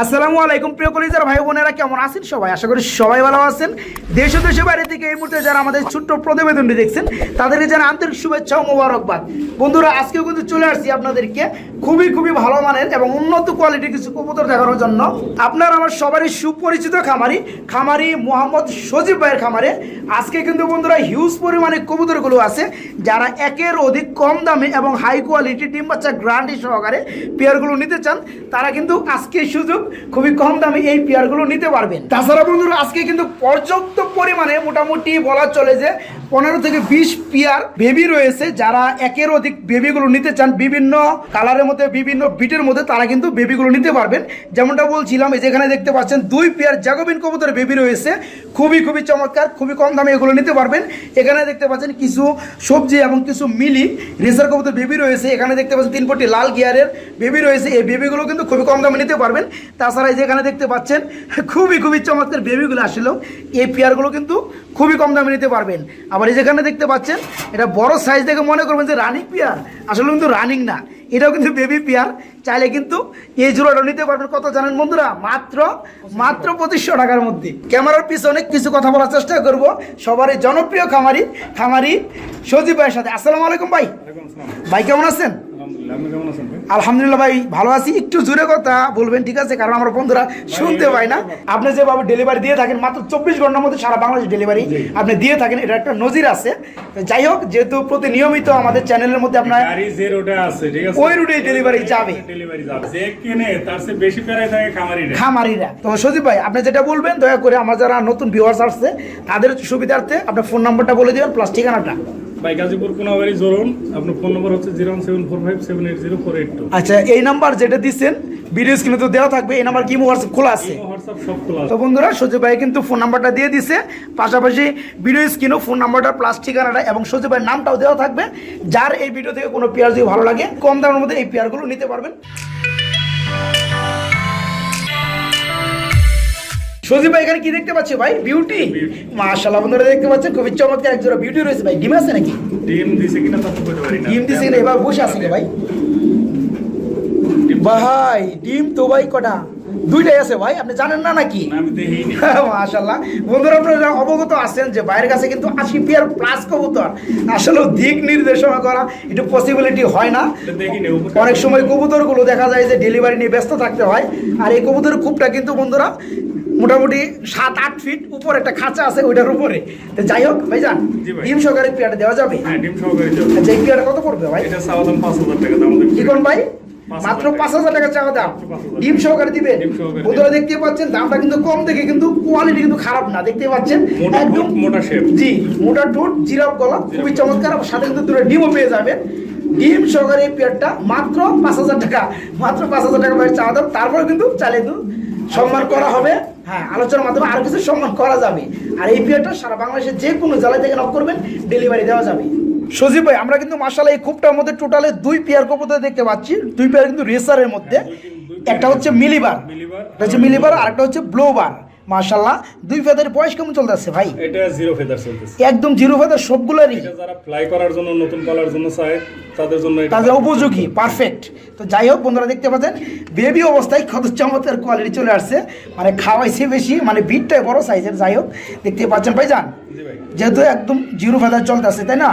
আসসালামু আলাইকুম, প্রিয় কলিজার ভাই বোনেরা, কেমন আছেন সবাই? আশা করি সবাই ভালো আছেন। দেশ ও দেশের বাইরে থেকে এই মুহূর্তে যারা আমাদের ছোট্ট প্রতিবেদনটি দেখছেন, তাদেরকে জানা আন্তরিক শুভেচ্ছা ও মোবারকবাদ। বন্ধুরা আজকেও কিন্তু চলে আসছি আপনাদেরকে খুবই খুবই ভালো মানের এবং উন্নত কোয়ালিটির কিছু কবুতর দেখানোর জন্য। আপনার আমার সবারই সুপরিচিত খামারি খামারি মোহাম্মদ সজীব ভাইয়ের খামারে। আজকে কিন্তু বন্ধুরা হিউজ পরিমাণে কবুতরগুলো আছে, যারা একের অধিক কম দামে এবং হাই কোয়ালিটি ডিম বাচ্চা গ্রান্টি সহকারে পেয়ারগুলো নিতে চান, তারা কিন্তু আজকে সুযোগ খুবই কম দামে এই পেয়ারগুলো নিতে পারবেন। তাছাড়া বন্ধুরা, আজকে কিন্তু পর্যাপ্ত পরিমাণে মোটামুটি বলা চলে যে পনেরো থেকে বিশ পেয়ার বেবি রয়েছে। যারা একের অধিক বেবিগুলো নিতে চান, বিভিন্ন কালারের মধ্যে, বিভিন্ন বিটের মধ্যে, তারা কিন্তু বেবিগুলো নিতে পারবেন। যেমনটা বলছিলাম, এই যেখানে দেখতে পাচ্ছেন, দুই পেয়ার জাগোবিন কবুতরের বেবি রয়েছে। খুবই খুবই চমৎকার, খুবই কম দামে এগুলো নিতে পারবেন। এখানে দেখতে পাচ্ছেন কিছু সবজি এবং কিছু মিলি রেসার কবুতর বেবি রয়েছে। এখানে দেখতে পাচ্ছেন তিন কোটি লাল গিয়ারের বেবি রয়েছে। এই বেবিগুলো কিন্তু খুবই কম দামে নিতে পারবেন। তাছাড়া যেখানে দেখতে পাচ্ছেন খুবই খুবই চমৎকার বেবিগুলো আসলেও এই পেয়ারগুলো কিন্তু খুবই কম দামে নিতে পারবেন। আবার এই যেখানে দেখতে পাচ্ছেন এটা বড় সাইজ দেখে মনে করবেন যে রানিং পেয়ার। আসলে কিন্তু রানিং না এটাও কিন্তু বেবি পেয়ার। চাইলে কিন্তু এই জোড়াটা নিতে পারবেন। কত জানেন বন্ধুরা? মাত্র মাত্র পঁচিশশো টাকার মধ্যে। ক্যামেরার পিছনে কিছু কথা বলার চেষ্টা করব। সবারই জনপ্রিয় খামারি খামারি সজীব ভাইয়ের সাথে। আসসালামু আলাইকুম ভাই। ভাই কেমন আছেন? আলহামদুলিল্লাহ, ভাই? ভালো আছি। একটু জোরে কথা বলবেন ঠিক আছে? কারণ আমার বন্ধুরা শুনতে পায় না। আপনি যেভাবে ডেলিভারি দিয়ে থাকেন মাত্র চব্বিশ ঘণ্টার মধ্যে সারা বাংলাদেশ ডেলিভারি আপনি দিয়ে থাকেন। এটা একটা নজির আছে। যাই হোক যেহেতু প্রতি নিয়মিত আমাদের চ্যানেলের মধ্যে আপনার? ওই রুটেই delivery যাবে। খামারিরা। তো সজীব ভাই আপনি যেটা বলবেন দয়া করে আমার যারা নতুন ভিউয়ার্স আসছে তাদের সুবিধার্থে আপনার ফোন নাম্বারটা বলে দেবেন প্লাস ঠিকানাটা। ভাই গাজীপুর কোনাবাড়ি জোরন আপনার ফোন নম্বর হচ্ছে zero seven four five seven eight zero four eight two. আচ্ছা এই নাম্বার যেটা দিচ্ছেন ভিডিও স্ক্রিনে তো দেওয়া থাকবে এই নাম্বার কি হোয়াটসঅ্যাপ খোলা আছে? তো বন্ধুরা সজীব ভাই কিন্তু ফোন নাম্বারটা দিয়ে দিছে। পাশাপাশি ভিডিও স্ক্রিনও ফোন নাম্বারটা প্লাস ঠিকানাটা এবং সজীব ভাইয়ের নামটাও দেওয়া থাকবে। যার এই ভিডিও থেকে কোনো পেয়ার যদি ভালো লাগে কম দামের মধ্যে এই পেয়ারগুলো নিতে পারবেন। সজীব ভাই এখানে কি দেখতে পাচ্ছি ভাই? বিউটি মাশাআল্লাহ বন্ধুরা দেখতে পাচ্ছেন খুবই চমৎকার বিউটি রয়েছে ভাই। ডিম আছে নাকি? ডিম দিছে কিনা তা বলতে পারি না। ডিম দিছে কিনা? এবার বসে আছে ভাই? ভাই ডিম তো ভাই কটা? দুইটাই আছে ভাই আপনি জানেন না নাকি। মাশাল্লাহ বন্ধুরা আপনারা অবগত আছেন যে বাইরের কাছে কিন্তু আশি পেয়ার প্লাস কবুতর আসলে দিক নির্দেশনা করা একটু পসিবিলিটি হয় না। অনেক সময় কবুতরগুলো দেখা যায় যে ডেলিভারি নিয়ে ব্যস্ত থাকতে হয়। আর এই কবুতরের কূপটা কিন্তু বন্ধুরা মোটামুটি সাত আট ফিট উপরে একটা খাঁচা আছে ওইটার উপরে। তো যাই হোক ভাই। যান ডিম সহকারে দেওয়া যাবে? হ্যাঁ, ডিম সহকারে আচ্ছা এই পেয়ারটা কত পড়বে ভাই? এটা চাওয়া দাম 5,000 টাকা দাম কি কোন ভাই? মাত্র পাঁচ হাজার টাকা চাওয়া দাম। ডিম সহকারে দিবেন। ডিম বন্ধুরা দেখতে পাচ্ছেন দামটা কিন্তু কম দেখে কিন্তু কোয়ালিটি কিন্তু খারাপ না দেখতে পাচ্ছেন। একদম মোটা shape। জি মোটা ঠোঁট জিরাফ গলা খুবই চমৎকার। সাথে কিন্তু দুটো ডিমও পেয়ে যাবেন। ডিম সহকারে এই পেয়ারটা মাত্র পাঁচ হাজার টাকা। মাত্র পাঁচ হাজার টাকা ভাই চাওয়া দাম। তারপরে কিন্তু চালে কিন্তু সম্মান করা হবে। হ্যাঁ আলোচনার মাধ্যমে আরও কিছু সম্মান করা যাবে। আর এই বিয়েটা সারা বাংলাদেশের যে কোনো জেলায় থেকে নক করবেন ডেলিভারি দেওয়া যাবে। সজীব ভাই আমরা কিন্তু মাসালা এই কূপটার মধ্যে টোটালে দুই পেয়ার কপোতে দেখতে পাচ্ছি। দুই পেয়ার কিন্তু রেসারের মধ্যে। একটা হচ্ছে মিলিবার মিলিবার। একটা হচ্ছে মিলিবার আর একটা হচ্ছে ব্লোবার মাশাল্লাহ দুই ফেদার বয়স কেমন চলতেছে ভাই? এটা জিরো ফেদার চলতেছে। একদম জিরো ফেদার সবগুলোরই। এটা যারা ফ্লাই করার জন্য নতুন পালার জন্য চায় তাদের জন্য এটা তাদের উপযোগী পারফেক্ট তো যাই হোক বন্ধুরা দেখতে পাচ্ছেন বেবি অবস্থায় কত চমৎকার কোয়ালিটি চলে আসছে। মানে খাওয়াইছে বেশি মানে বিটটাই বড় সাইজের যাই হোক দেখতে পাচ্ছেন ভাই। যান যেহেতু একদম জিরো ফেদার চলতেছে তাই না?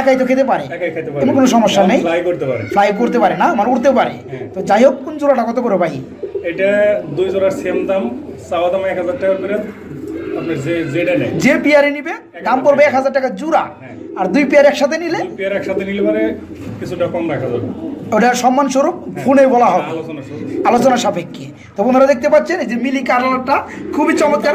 একাই তো খেতে পারে। একাই খেতে পারে। কোনো কোনো সমস্যা নেই। ফ্লাই করতে পারে। ফ্লাই করতে পারে না মানে উঠতে পারে। হ্যাঁ। তো যাই হোক কোন জোড়াটা কত করে ভাই? এটা দুই জোড়ার সেম দাম চাওয়া দাম যে পেয়ারে নিবে দাম পড়বে এক হাজার টাকা জোড়া। হ্যাঁ। আর দুই পেয়ার একসাথে নিলে? পেয়ার একসাথে নিলে পরে কিছুটা কম রাখা যাবে। ওটা সম্মান স্বরূপ ফোনে বলা হবে। আলোচনা সাপেক্ষে। তো বন্ধুরা দেখতে পাচ্ছেন এই যে মিলি কালারটা খুবই চমৎকার।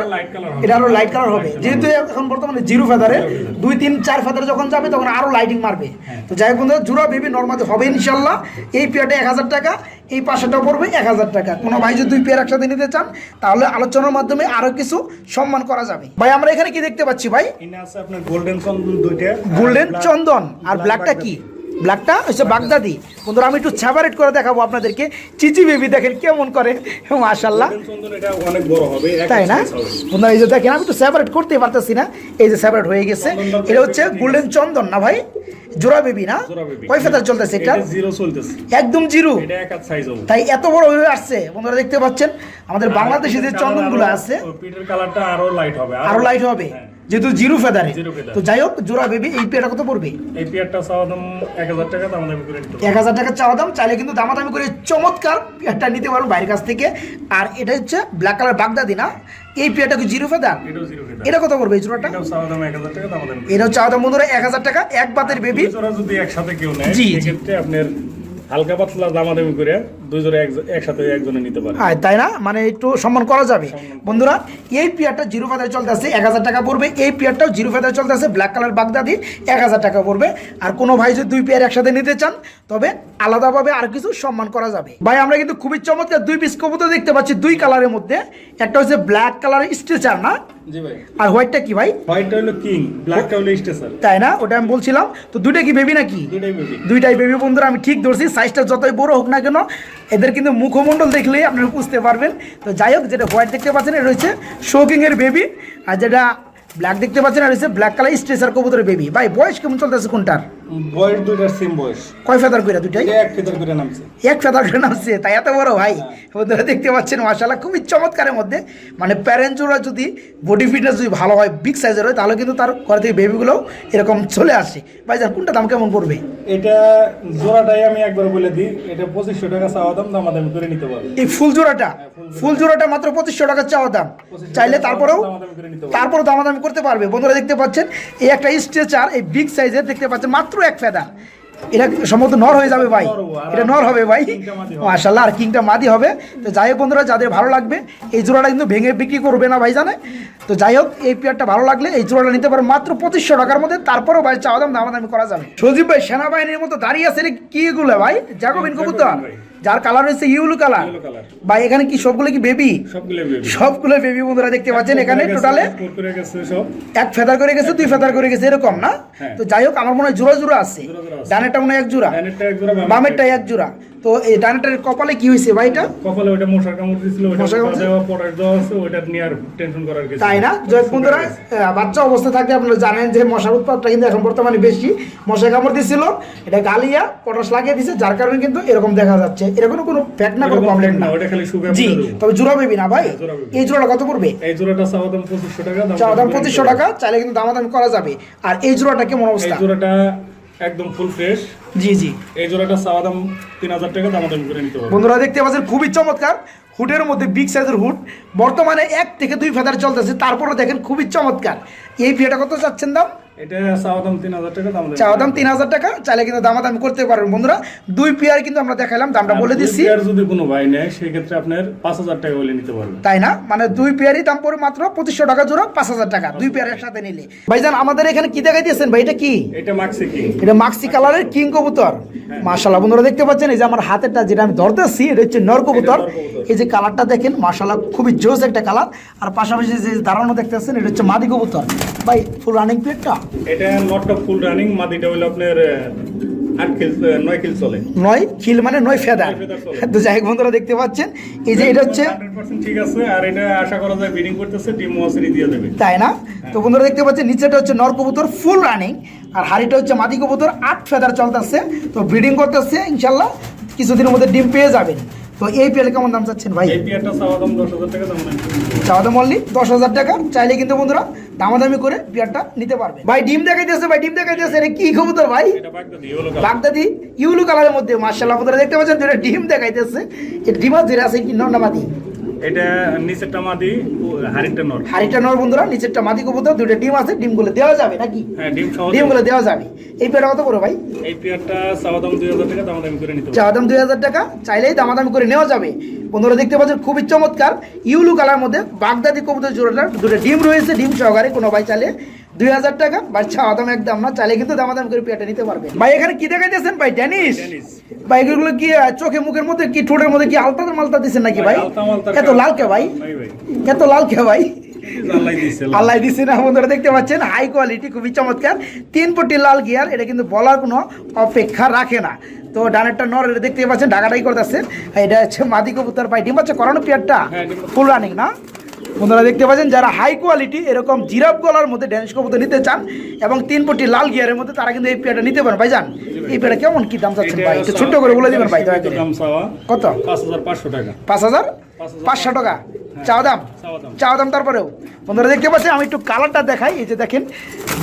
এটা আরও লাইট কালার হবে। যেহেতু এখন বর্তমানে জিরো ফেদারে দুই তিন চার ফেদারে যখন যাবে তখন আরও লাইটিং মারবে। হ্যাঁ। তো যাই হোক বন্ধুরা জুড়া বেবি নর্মালি হবে ইনশাল্লাহ এই পেয়ারটা এক হাজার টাকা এই পাশেটা পড়বে এক হাজার টাকা। কোনো ভাই যদি দুই পেয়ার একসাথে নিতে চান তাহলে আলোচনার মাধ্যমে আরও কিছু সম্মান করা যাবে। ভাই আমরা এখানে কি দেখতে পাচ্ছি ভাই? আছে আপনার গোল্ডেন চন্দন দুইটা গোল্ডেন চন্দন আর ব্ল্যাকটা কি? ব্ল্যাকটা হচ্ছে বাগদাদি। বন্ধুরা আমি একটু সেপারেট করে দেখাবো আপনাদেরকে। চিচি বেবি দেখেন কেমন করে। মাশাল্লাহ তাই না? বন্ধুরা এই যে দেখেন আমি একটু সেপারেট করতে পারতেছি না। এই যে সেপারেট হয়ে গেছে। এটা হচ্ছে গোল্ডেন চন্দন না ভাই? জোড়া বেবি না? কয় ফেদার চলতেছে এটা? একদম জিরো তাই এত বড় হয়ে আসছে। বন্ধুরা দেখতে পাচ্ছেন আমাদের বাংলাদেশে যে চন্দনগুলো আছে আরও লাইট হবে আরও লাইট হবে। যেহেতু জিরো ফেদারে। তো যাই হোক জোড়া বেবি এই পেয়ারটা কত পড়বে? এই পেয়ারটা চাওয়া দাম এক হাজার টাকা দাম দামি করে। এক হাজার টাকা চাওয়া দাম চাইলে কিন্তু দামাদামি করে চমৎকার পেয়ারটা নিতে পারব বাইরের কাছ থেকে। আর এটা হচ্ছে ব্ল্যাক কালার বাগদাদি না? এই পেয়ারটা কি জিরো ফেদার? এটাও জিরো ফেদার। এটা কত পড়বে এই জোড়াটা? এটাও চাওয়া দাম বন্ধুরা এক হাজার টাকা এক বাতের বেবি। যদি একসাথে কেউ নেয় জি, জি। আপনার হালকা পাতলা দামাদামি করে দুই একসাথে একজনে নিতে পারে। হ্যাঁ তাই না? মানে একটু সম্মান করা যাবে। বন্ধুরা এই পেয়ারটা জিরো ফেদার চলতেছে এক হাজার টাকা পড়বে। এই পেয়ারটাও জিরো ফেদার চলতেছে ব্ল্যাক কালার বাগদাদি এক হাজার টাকা পড়বে। আর কোনো ভাই যদি দুই পেয়ার একসাথে নিতে চান তবে আলাদাভাবে আর কিছু সম্মান করা যাবে। ভাই আমরা কিন্তু খুবই চমৎকার দুই পিস কবুতর দেখতে পাচ্ছি দুই কালারের মধ্যে। একটা হচ্ছে ব্ল্যাক কালারের স্ট্রেচার না? আর হোয়াইটটা কি ভাই? হোয়াইটটা হলো কিং ব্ল্যাকটা হলো স্টেশন তাই না? ওটা আমি বলছিলাম। তো দুইটা কি বেবি নাকি? বেবি দুইটাই বেবি বন্ধুরা আমি ঠিক ধরছি সাইজটা যতই বড় হোক না কেন এদের কিন্তু মুখমণ্ডল দেখলেই আপনারা বুঝতে পারবেন। তো যাই হোক, যেটা হোয়াইট দেখতে পাচ্ছেন, এটা রয়েছে শোকিং এর বেবি আর যেটা ব্ল্যাক দেখতে পাচ্ছেন, এটা হচ্ছে ব্ল্যাক কালার স্ট্রেসার কবুতরের বেবি ভাই, বয়স কেমন চলতেছে কোনটার? বয়স দুইটার সেম বয়স। কয় ফেদার করে দুইটাই? এক ফেদার করে নামছে। এক ফেদার করে নামছে তাই এত বড় ভাই? বন্ধুরা দেখতে পাচ্ছেন খুবই চমৎকারের মধ্যে। মানে প্যারেন্টসরা যদি বডি ফিটনেস যদি ভালো হয় বিগ সাইজের হয় তাহলে কিন্তু তার ঘরে থেকে বেবিগুলো এরকম চলে আসে। ভাই কোনটা দাম কেমন পড়বে? এটা জোড়াটাই আমি একবার বলে দিই এটা পঁচিশশো টাকা চাওয়া দাম দামাদামি করে নিতে পারবে। এই ফুল জোড়াটা? ফুল জোড়াটা মাত্র পঁচিশশো টাকা চাওয়া দাম। চাইলে তারপরেও তারপরেও দামাদামি করতে পারবে। বন্ধুরা দেখতে পাচ্ছেন এই একটা স্ট্রেচার এই বিগ সাইজের দেখতে পাচ্ছেন মাত্র এক ফেদা। এটা সম্ভবত নর হয়ে যাবে ভাই। এটা নর হবে ভাই। মাশাল্লাহ আর কিংটা মাদি হবে। তো যাই হোক বন্ধুরা যাদের ভালো লাগবে এই জোড়াটা কিন্তু ভেঙে বিক্রি করবে না ভাই জানে তো যাই হোক এই পেয়ারটা ভালো লাগলে এই জোড়াটা নিতে পারে মাত্র পঁচিশশো টাকার মধ্যে। তারপরেও ভাই চাওয়া দাম দামাদামি করা যাবে। সজীব ভাই সেনাবাহিনীর মতো দাঁড়িয়ে আছে কি গুলো ভাই? জাগবিন কবুতর। যার কালার হচ্ছে ইউলু কালার বা এখানে কি সবগুলো কি বেবি সবগুলো বেবি বন্ধুরা দেখতে পাচ্ছেন এখানে টোটালে এক ফেদার করে গেছে দুই ফেদার করে গেছে এরকম না? হ্যাঁ। তো যাই হোক আমার মনে হয় জোড়া জোড়া আছে। ডানেরটা মনে হয় এক জোড়া। ডানেরটা এক জোড়া বামেরটা এক জোড়া। তো এই ডানেরটার কপালে কি হয়েছে ভাই এটা? কপালে ওইটা মশার কামড় দিছিল কামড় দেওয়া পটার দেওয়া আছে ওইটা নিয়ে আর টেনশন করার কিছু তাই না? জয় বন্ধুরা বাচ্চা অবস্থা থাকলে আপনারা জানেন যে মশার উৎপাদটা কিন্তু এখন বর্তমানে বেশি। মশা কামড় দিছিল এটা গালিয়া পটাশ লাগিয়ে দিছে যার কারণে কিন্তু এরকম দেখা যাচ্ছে। এরকম কোনো ফ্যাক্ট না কোনো প্রবলেম না। ওটা খালি শুকায় জি তবে জোড়া বেবি না ভাই? হ্যাঁ। এই জোড়াটা কত পড়বে? এই জোড়াটা চাওয়া দাম পঁচিশশো টাকা চাওয়া দাম পঁচিশশো নিতে টাকা। চাইলে কিন্তু দামাদামি করা যাবে। আর এই জোড়াটা কেমন। অবস্থা? এই জোড়াটা একদম ফুল ফ্রেশ জি জি। এই জোড়াটা চাওয়া দাম তিন হাজার টাকা দাম করে নিতে পারবে বন্ধুরা দেখতে পাচ্ছেন খুবই চমৎকার। হুডের মধ্যে বিগ সাইজের হুড বর্তমানে এক থেকে দুই ফেদার চলতেছে তারপরে দেখেন খুবই চমৎকার। এই বিয়েটা কত চাচ্ছেন দাম? এটা চাওয়া দাম তিন হাজার টাকা দাম চাওয়া দাম তিন হাজার টাকা চাইলে কিন্তু দামাদামি করতে পারবেন। বন্ধুরা দুই পেয়ার কিন্তু আমরা দেখাইলাম দামটা বলে দিচ্ছি আর যদি কোনো ভাই নেয় সেক্ষেত্রে আপনার পাঁচ হাজার টাকা হলে নিতে পারবে। তাই না? মানে দুই পেয়ারই দাম পড়ে মাত্র পঁচিশশো টাকা জোড়া পাঁচ হাজার টাকা দুই পেয়ারের সাথে নিলে। ভাইজান আমাদের এখানে কি দেখাইতেছেন? ভাই এটা কি? এটা মাক্সি কিং এটা মাক্সি কালারের কিং কবুতর। মাশাল্লাহ বন্ধুরা দেখতে পাচ্ছেন এই যে আমার হাতেরটা যেটা আমি ধরতেছি এটা হচ্ছে নর কবুতর নর কবুতর। এই যে কালারটা দেখেন মাশাল্লাহ খুবই জোস একটা কালার আর পাশাপাশি যে দাঁড়ানো দেখতেছেন এটা হচ্ছে মাদি কবুতর। ভাই ফুল রানিং প্লেটটা এটা নটটা ফুল রানিং মাদিটা হইল আপনার আট কিল নয় কিল চলে। নয় খিল মানে নয় ফেদার। নয় feather চলে। তো যাই হোক বন্ধুরা দেখতে পাচ্ছেন। এই যে এটা হচ্ছে ঠিক আছে আর এটা আশা করা যায় ব্রিডিং করতেছে ডিম দিয়ে দেবে। তাই না? তো বন্ধুরা দেখতে পাচ্ছেন নিচেটা হচ্ছে নর কবুতর ফুল রানিং আর হাড়িটা হচ্ছে মাদি কবুতর আট ফেদার চলতেছে। তো ব্রিডিং করতেছে ইনশাল্লাহ কিছুদিনের মধ্যে ডিম পেয়ে যাবেন। তো এই পেয়ারে কেমন দাম চাচ্ছেন ভাই? চাওয়া দাম অনলি দশ হাজার টাকা। চাইলে কিন্তু বন্ধুরা দামাদামি করে পেয়ারটা নিতে পারবে। ভাই ডিম দেখাইতেছে ভাই ডিম দেখাইতেছে। এটা কি কবুতর ভাই? বাগদাদি ইউলু কালারের মধ্যে মার্শাল আপনারা দেখতে পাচ্ছেন দুটো ডিম দেখাইতেছে। দিয়েছে ডিম যেটা আছে কি? নর্নামাদি এটা নিচেরটা মাদি হাড়িটা নর। হাড়িটা নর বন্ধুরা নিচেরটা মাদি কবুতর দুটো ডিম আছে ডিমগুলো দেওয়া যাবে নাকি? হ্যাঁ ডিম সহ ডিমগুলো দেওয়া যাবে। এই পেয়ারটা কত করে ভাই? এই পিয়ারটা চাওয়া দাম দুই হাজার টাকা দাম দামি করে নিতে চাওয়া দাম দুই হাজার টাকা চাইলেই দামাদামি করে নেওয়া যাবে। বন্ধুরা দেখতে পাচ্ছেন খুবই চমৎকার ইউলু কালার মধ্যে বাগদাদি কবুতর জোড়াটা দুটো ডিম রয়েছে ডিম সহকারে কোনো ভাই চাইলে দুই হাজার টাকা? বা চাওয়া দাম একদম না চাইলে কিন্তু দামাদামি করে পেয়ারটা নিতে পারবে ভাই এখানে কি দেখাইতেছেন ভাই? ড্যানিশ। ভাই এগুলো কি চোখে মুখের মধ্যে কি ঠোঁটের মধ্যে কি আলতা মালতা দিচ্ছেন নাকি ভাই এত লাল কে ভাই? ভাই ভাই। এত লাল কে ভাই? আল্লাহ দিয়েছে দিছে না বন্ধুরা দেখতে পাচ্ছেন হাই কোয়ালিটি খুবই চমৎকার। তিন পটি লাল গিয়ার এটা কিন্তু বলার কোনো অপেক্ষা রাখে না। তো ডানেরটা নর এটা দেখতে পাচ্ছেন ঢাকাটাই করতেছে এটা হচ্ছে মাদি কবুতর পাই ডিম করানো পেয়ারটা। ফুল রানিং না? বন্ধুরা দেখতে পাচ্ছেন যারা হাই কোয়ালিটি এরকম জিরাফ গলার মধ্যে ড্যান্স কবুতর নিতে চান এবং তিন পটি লাল গিয়ারের মধ্যে তারা কিন্তু এই পেয়ারটা নিতে পারেন। ভাই যান এই পেয়ারটা কেমন কি দাম চাচ্ছেন ভাই? একটু ছোট্ট করে বলে দিবেন ভাই কত? পাঁচ হাজার পাঁচশো টাকা। পাঁচ হাজার? পাঁচশো টাকা। চাওয়া দাম? চাওয়া দাম। চাওয়া দাম তারপরেও। বন্ধুরা দেখতে পাচ্ছেন আমি একটু কালারটা দেখাই। এই যে দেখেন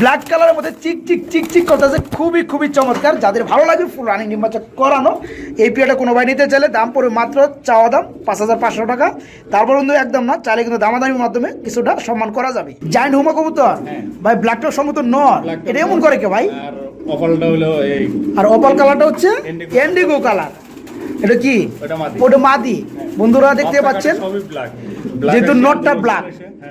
ব্ল্যাক কালারের মধ্যে চিক চিক চিক চিক করতেছে। খুবই খুবই চমৎকার। যাদের ভালো লাগে ফুল রানিং নির্বাচন করানো। এই পিয়াটা কোনো ভাই নিতে চাইলে দাম পড়বে মাত্র চাওয়া দাম পাঁচ হাজার পাঁচশো টাকা। তারপর কিন্তু একদম না চাইলে কিন্তু দামাদামির মাধ্যমে কিছুটা সম্মান করা যাবে। জাইন্ট হোমা কবুতর। হ্যাঁ। ভাই ব্ল্যাকটা সম্মত নয় এটা এমন করে কে ভাই? আর অপাল কালারটা হচ্ছে এন্ডিগো কালার এটা কি? ওটা মাদি। বন্ধুরা দেখতে পাচ্ছেন? যেহেতু নটটা ব্ল্যাক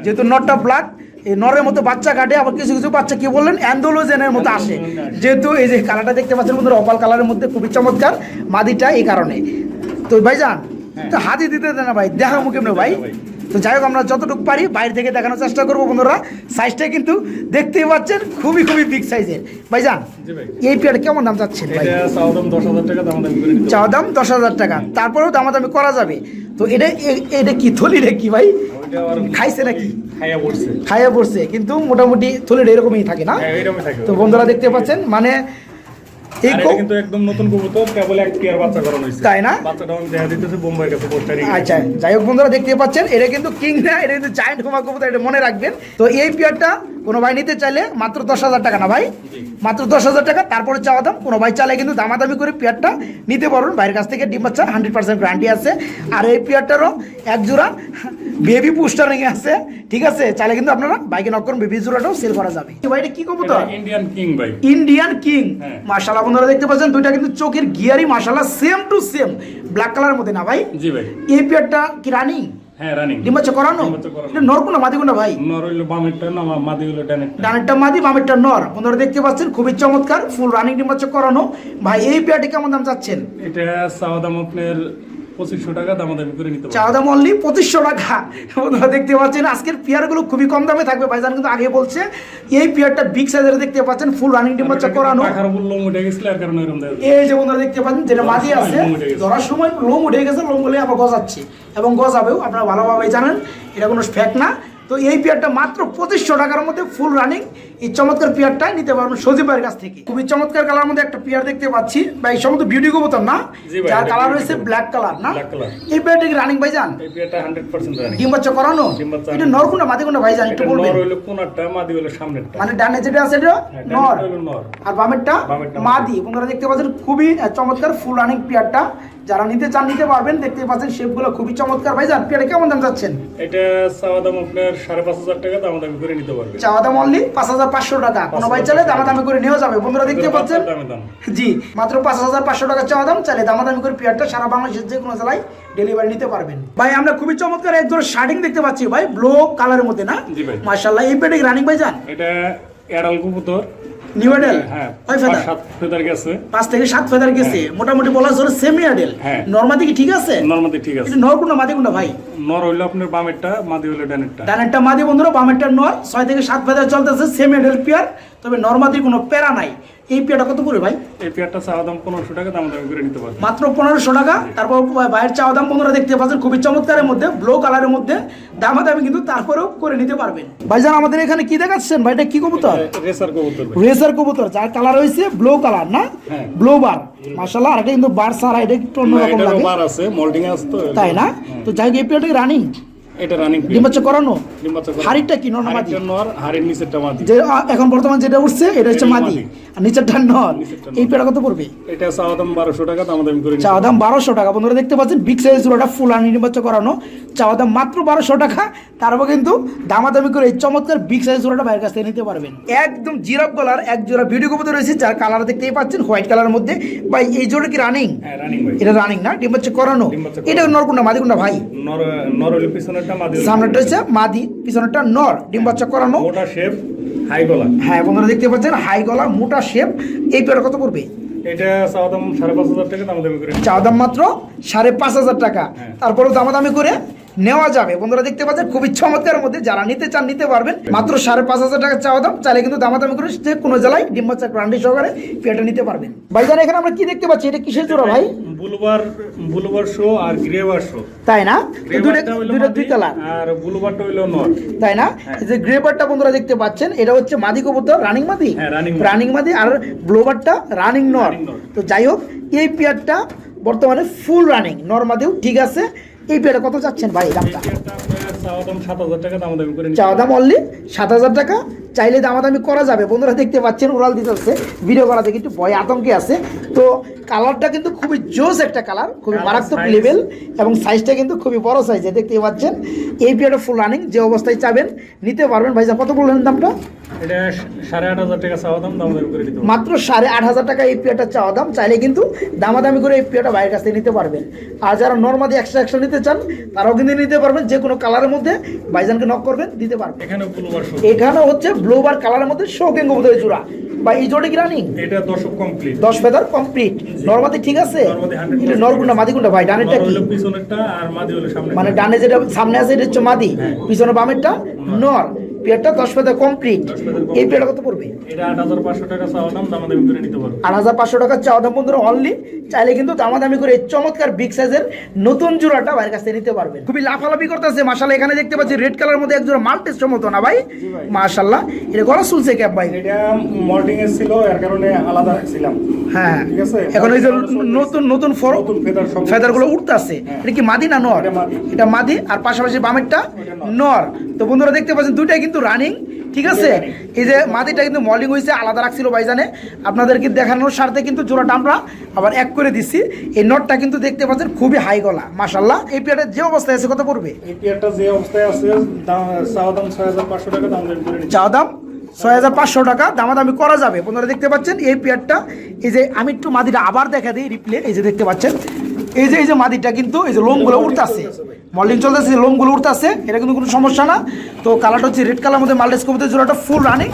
যেহেতু নটটা ব্ল্যাক এই নরের মতো বাচ্চা কাটে আবার কিছু কিছু বাচ্চা কি বললেন? অ্যান্ডোলোজেনের মতো আসে। যেহেতু এই যে কালারটা দেখতে পাচ্ছেন বন্ধুরা অপাল কালারের মধ্যে খুবই চমৎকার মাদিটা এই কারণে। তো ভাই ভাইজান তো হাতি দিতে দেন না ভাই দেখা মুখে ভাই। তো যাই হোক আমরা যতটুকু পারি বাইরে থেকে দেখানোর চেষ্টা করব বন্ধুরা। সাইজটা কিন্তু দেখতেই পাচ্ছেন খুবই খুবই বিগ সাইজের ভাই। এই পেয়ারটা কেমন দাম চাচ্ছেন ভাই? চাওয়া দাম দশ হাজার টাকা তারপরেও দামাদামি করা যাবে। তো এটা এটা কি থলি রে কি ভাই খাইছে নাকি? খাইয়া পড়ছে। কিন্তু মোটামুটি থলিটা এরকমই থাকে না? হ্যাঁ তো বন্ধুরা দেখতে পাচ্ছেন মানে কিন্তু একদম নতুন কবুতর কেবল এক পেয়ার বাচ্চা করানো হয়েছে। তাই না? বাচ্চাটা আমি দেখা দিতেছে বোম্বাইয়ের কাছে পোস্টারিং আচ্ছা যাই হোক বন্ধুরা দেখতে পাচ্ছেন এটা কিন্তু কিং না এটা কিন্তু জায়েন্ট হোমা কবুতর এটা মনে রাখবেন। তো এই পেয়ারটা কোনো ভাই নিতে চাইলে মাত্র দশ হাজার টাকা না ভাই? মাত্র দশ হাজার টাকা তারপরে চাওয়া দাম কোনো ভাই চাইলে কিন্তু দামাদামি করে পেয়ারটা নিতে পারবেন বাইরের কাছ থেকে ডিম বাচ্চা হান্ড্রেড পার্সেন্ট গ্যারান্টি আছে। আর এই পেয়ারটারও এক জোড়া বেবি পোস্টারিং আছে। ঠিক আছে? চাইলে কিন্তু আপনারা বাইকে নক করুন বেবি জোড়াটাও সেল করা যাবে। ভাইটা কি কবুতর? ইন্ডিয়ান কিং ভাই। Indian king. মাশাআল্লাহ বন্ধুরা দেখতে পাচ্ছেন দুইটা কিন্তু চোখের গিয়ারই মাশাআল্লাহ সেম টু সেম ব্ল্যাক কালারের মধ্যে না ভাই? জি ভাই। এই পেয়ারটা কি রানিং হ্যাঁ রানিং ডিম্বাচ্চা করানো। এটা নর কোনা মাদি কোনা ভাই? নর হইল বামেরটা না মাদি হইল ডানেরটা। ডানেরটা মাদি বামেরটা নর। বন্ধুরা দেখতে পাচ্ছেন খুবই চমৎকার ফুল রানিং ডিম্বাচ্চা করানো। ভাই এই পেয়ারটি কেমন দাম চাচ্ছেন? এটা চাওয়া দাম আপনার পঁচিশশো টাকা দাম করে নিতে চাওয়া দাম অনলি পঁচিশশো টাকা। বন্ধুরা দেখতে পাচ্ছেন আজকের পেয়ারগুলো খুবই কম দামে থাকবে। ভাইজান কিন্তু আগে বলছে এই পেয়ারটা বিগ সাইজের দেখতে পাচ্ছেন ফুল রানিং হচ্ছে করানো। টাকার লোম উঠে গেছিল আর কারণে এরকম এই যে বন্ধুরা দেখতে পাচ্ছেন যেটা মাঝে আছে। ধরার সময় লোম উঠে গেছে লোম বলে আবার গজাচ্ছে। এবং গজাবেও আপনারা ভালোভাবে জানেন এটা কোনো ফ্যাক না। তো এই পেয়ারটা মাত্র পঁচিশশো টাকার মধ্যে ফুল রানিং এই চমৎকার পেয়ারটা নিতে পারবেন সজীব ভাইয়ের কাছ থেকে। খুবই চমৎকার কালার মধ্যে একটা পেয়ার দেখতে পাচ্ছি। বা এই সমস্ত বিউটি কবুতর না? যার কালার রয়েছে ব্ল্যাক কালার না? এই পেয়ারটা কি রানিং ভাই যান ডিম বাচ্চা করানো? এটা নরকুন্ডা মাদিকুন্ডা ভাই যান একটু বলবেন। নর মাদি মানে ডানে যেটা আছে এটা হ্যাঁ, নর। নর। আর বামেরটা মাদি। বন্ধুরা দেখতে পাচ্ছেন খুবই চমৎকার ফুল রানিং পেয়ারটা। যারা নিতে চান নিতে পারবেন। দেখতে পাচ্ছেন শেপগুলো খুবই চমৎকার। ভাই যান পেয়ারে কেমন দাম যাচ্ছেন? এটা চাওয়া দাম আপনার সাড়ে পাঁচ হাজার টাকা দাম দামি করে নিতে পারবে চাওয়া দাম অনলি পাঁচ হাজার পাঁচশো টাকা। কোনো ভাই চাইলে দামাদামি করে নেওয়া যাবে। বন্ধুরা দেখতে পাচ্ছেন? জি মাত্র পাঁচ হাজার পাঁচশো টাকা চাওয়া দাম। চাইলে দামাদামি করে পেয়ারটা সারা বাংলাদেশের যে কোনো জেলায় ডেলিভারি নিতে পারবেন। ভাই আমরা খুবই চমৎকার এক ধরনের শার্টিং দেখতে পাচ্ছি ভাই। ব্লু কালারের মধ্যে না? ভাই। এই পেটে রানিং ভাই যান? এটা এডাল কবুতর। নিউ এডেল হ্যাঁ কয় ফেদার? সাত ফেদার গেছে। পাঁচ থেকে সাত ফেদার গেছে। মোটামুটি বলা জোরে সেমি আডেল হ্যাঁ। নর্মাদি কি ঠিক আছে? নর্মাদি ঠিক আছে। নর কোনটা মাদি কোনটা ভাই? নর হইল আপনার বামেরটা মাদি হইল ডানেরটা। ডানেরটা মাদি বন্ধুরা বামেরটা নর। ছয় থেকে সাত ফেদার চলতেছে সেমি আডেল পেয়ার তবে নর্মাদি কোনো প্যারা নাই। এই পেয়ারটা কত করে ভাই? এই পেয়ারটা চাওয়া দাম পনেরোশো টাকা দাম দামি করে নিতে পারবে মাত্র পনেরোশো টাকা। তারপর বাইরের চাওয়া দাম বন্ধুরা দেখতে পাচ্ছেন খুবই চমৎকারের মধ্যে ব্লু কালারের মধ্যে। দামা দামি কিন্তু তারপরেও করে নিতে পারবেন। ভাইজান আমাদের এখানে কি দেখাচ্ছেন? ভাইটা কি কবুতর? রেসার কবুতর রেসার কবুতর যার কালার হয়েছে ব্লু কালার না? হ্যাঁ। ব্লু বার মাশাআল্লাহ আর একটা কিন্তু বার সারা এটা একটু অন্যরকম লাগে। বার আছে মোল্ডিং আছে তো তাই না? তো যাই হোক এই পেয়ারটা রানিং এটা রানিং করানো? হাড়িটা কি? নর মাদি? নর হাড়ির নিচেরটা মাদি। যে এখন বর্তমান যেটা উঠছে এটা হচ্ছে মাদি। আর নিচেরটা নর। এই পেয়ারটা কত পড়বে? এটা চাওয়া দাম বারোশো টাকা দাম দামি করে চাওয়া দাম বারোশো টাকা। বন্ধুরা দেখতে পাচ্ছেন বিগ সাইজ জোড়াটা ফুল আর নির্বাচন করানো। চাওয়া দাম মাত্র বারোশো টাকা। তারপর কিন্তু দামাদামি করে এই চমৎকার বিগ সাইজ জোড়াটা বাইরের কাছ থেকে নিতে পারবেন। একদম জিরাফ গলার এক জোড়া ভিডিও কবুতর রয়েছে যার কালার দেখতেই পাচ্ছেন হোয়াইট কালারের মধ্যে। ভাই এই জোড়া কি রানিং হ্যাঁ এটা রানিং না? ডিম বাচ্চা করানো এটা নরকুন্ডা মাদিকুন্ডা ভাই? নর নর হইল সামনেটা হচ্ছে মাদি পিছনেরটা নর ডিম বাচ্চা করানো। মোটা শেপ হাই গলা। হ্যাঁ বন্ধুরা দেখতে পাচ্ছেন হাই গলা মোটা শেপ। এই পেয়ার কত পড়বে? এটা চাওয়া দাম সাড়ে পাঁচ হাজার টাকা দাম দামি করে। চাওয়া দাম মাত্র সাড়ে পাঁচ হাজার টাকা। হ্যাঁ। তারপরেও দামাদামি করে নেওয়া যাবে। বন্ধুরা দেখতে পাচ্ছেন খুবই চমৎকার মধ্যে যারা নিতে চান নিতে পারবেন। মাত্র সাড়ে পাঁচ হাজার টাকা চাওয়া দাম চাইলে কিন্তু দামাদামি করে যে কোনো জেলায় ডিম্বাচা গ্রান্ডি সহকারে পেয়ারটা নিতে পারবেন। ভাইজান এখানে আমরা কি দেখতে পাচ্ছি? এটা কিসের জোড়া ভাই? বুলবার বুলবার শো আর গ্রেভার শো তাই না? তো দুইটা গ্রেভারটা হইল দুইটা দুই কালার আর বুলবারটা হইল নর তাই না? এই যে গ্রেবারটা বন্ধুরা দেখতে পাচ্ছেন এটা হচ্ছে মাদি কবুতর রানিং মাদি? হ্যাঁ, রানিং মাদি। আর ব্লোবারটা রানিং তো যাই হোক এই পেয়ারটা বর্তমানে ফুল রানিং নর মাদিও ঠিক আছে এই পেয়ারটা কত চাচ্ছেন ভাই দামটা? চাওয়া দাম অনলি সাত হাজার টাকা। চাইলে দামাদামি করা যাবে। বন্ধুরা দেখতে পাচ্ছেন ওরাল দিতে হচ্ছে। ভিডিও করা দেখে একটু ভয় আতঙ্কে আছে। তো কালারটা কিন্তু খুবই জোস একটা কালার খুবই মারাত্মক লেভেল এবং সাইজটা কিন্তু খুবই বড় সাইজে দেখতে পাচ্ছেন। এই পিয়ারটা ফুল রানিং যে অবস্থায় চাবেন নিতে পারবেন। ভাইজান কত বললেন দামটা। মাত্র সাড়ে আট হাজার টাকা এই পেয়ারটা চাওয়া দাম। চাইলে কিন্তু দামাদামি করে এই পেয়ারটা বাইরের কাছ থেকে নিতে পারবেন। আর যারা নর্মালি একশো একশো নিতে চান তারাও কিন্তু নিতে পারবেন যে কোনো কালারের মধ্যে ভাইজানকে নক করবেন দিতে পারবেন। এখানে এখানে হচ্ছে ব্লোবার কালারের মধ্যে শৌকিং কবুতরের জোড়া বা এই জোড়া কি রানিং এটা দশক কমপ্লিট দশ ফেদার কমপ্লিট নরমাদি ঠিক আছে? নরমাদি 100% এটা নরগুন্ডা মাদিগুন্ডা ভাই ডানেরটা কি? পিছনেরটা আর মাদি হলো সামনে মানে ডানে যেটা সামনে আছে এটা হচ্ছে মাদি। পিছনে বামেরটা নর। পেয়ারটা দশ ফেদার কমপ্লিট 10 feather complete। এই পেয়ারটা কত পড়বে? আট হাজার পাঁচশো টাকা চাওয়া দাম বন্ধুরা অনলি চাইলে কিন্তু দামাদামি করে চমৎকার বিগ সাইজের নতুন জোড়াটা বাইরের কাছ নিতে পারবেন। খুবই লাফালাফি করতেছে মাসাল্লাহ এখানে দেখতে পাচ্ছি রেড কালার মধ্যে এক জোড়া মাল্টেস্ট মতো না ভাই? মাশাল্লাহ এটা গলা শুনছে ক্যাপ ভাই? এটা মল্টিং এর ছিল এর কারণে আলাদা রাখছিলাম হ্যাঁ ঠিক আছে। এখন ওই যে নতুন নতুন ফর ফেদারগুলো উঠতে আছে। এটা কি মাদি না নর? এটা মাদি। এটা মাদি আর পাশাপাশি বামেরটা নর। তো বন্ধুরা দেখতে পাচ্ছেন দুইটাই কিন্তু রানিং ঠিক আছে? এই যে মাটিটা কিন্তু মলিং হয়েছে আলাদা রাখছিল ভাইজানে। আপনাদেরকে দেখানোর স্বার্থে কিন্তু জোড়াটা আমরা আবার এক করে দিচ্ছি এই নটটা কিন্তু দেখতে পাচ্ছেন খুবই হাই গলা মাশাল্লাহ এই পেয়ারের যে অবস্থায় আছে কত পড়বে? এই পেয়ারটা যে অবস্থায় আছে দাম চাওয়া দাম ছয় হাজার পাঁচশো টাকা দাম দামি করে নিতে চাওয়া দাম ছয় হাজার পাঁচশো টাকা দামাদামি করা যাবে। আপনারা দেখতে পাচ্ছেন এই পেয়ারটা এই যে আমি একটু মাদিটা আবার দেখা দিই রিপ্লে এই যে দেখতে পাচ্ছেন। এই যে এই যে মাদিটা কিন্তু এই যে লোমগুলো উঠতেছে মডেলিং চলতেছে লোমগুলো উঠতেছে এটা কিন্তু কোনো সমস্যা না। তো কালারটা হচ্ছে রেড কালার মধ্যে মাল্টেস কবিতে জোড়াটা ফুল রানিং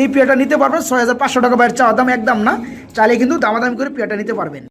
এই পেয়ারটা নিতে পারবেন, ছয় হাজার পাঁচশো টাকা বাইরের চাওয়া দাম একদম না। চাইলে কিন্তু দামাদামি করে পেয়াটা নিতে পারবেন।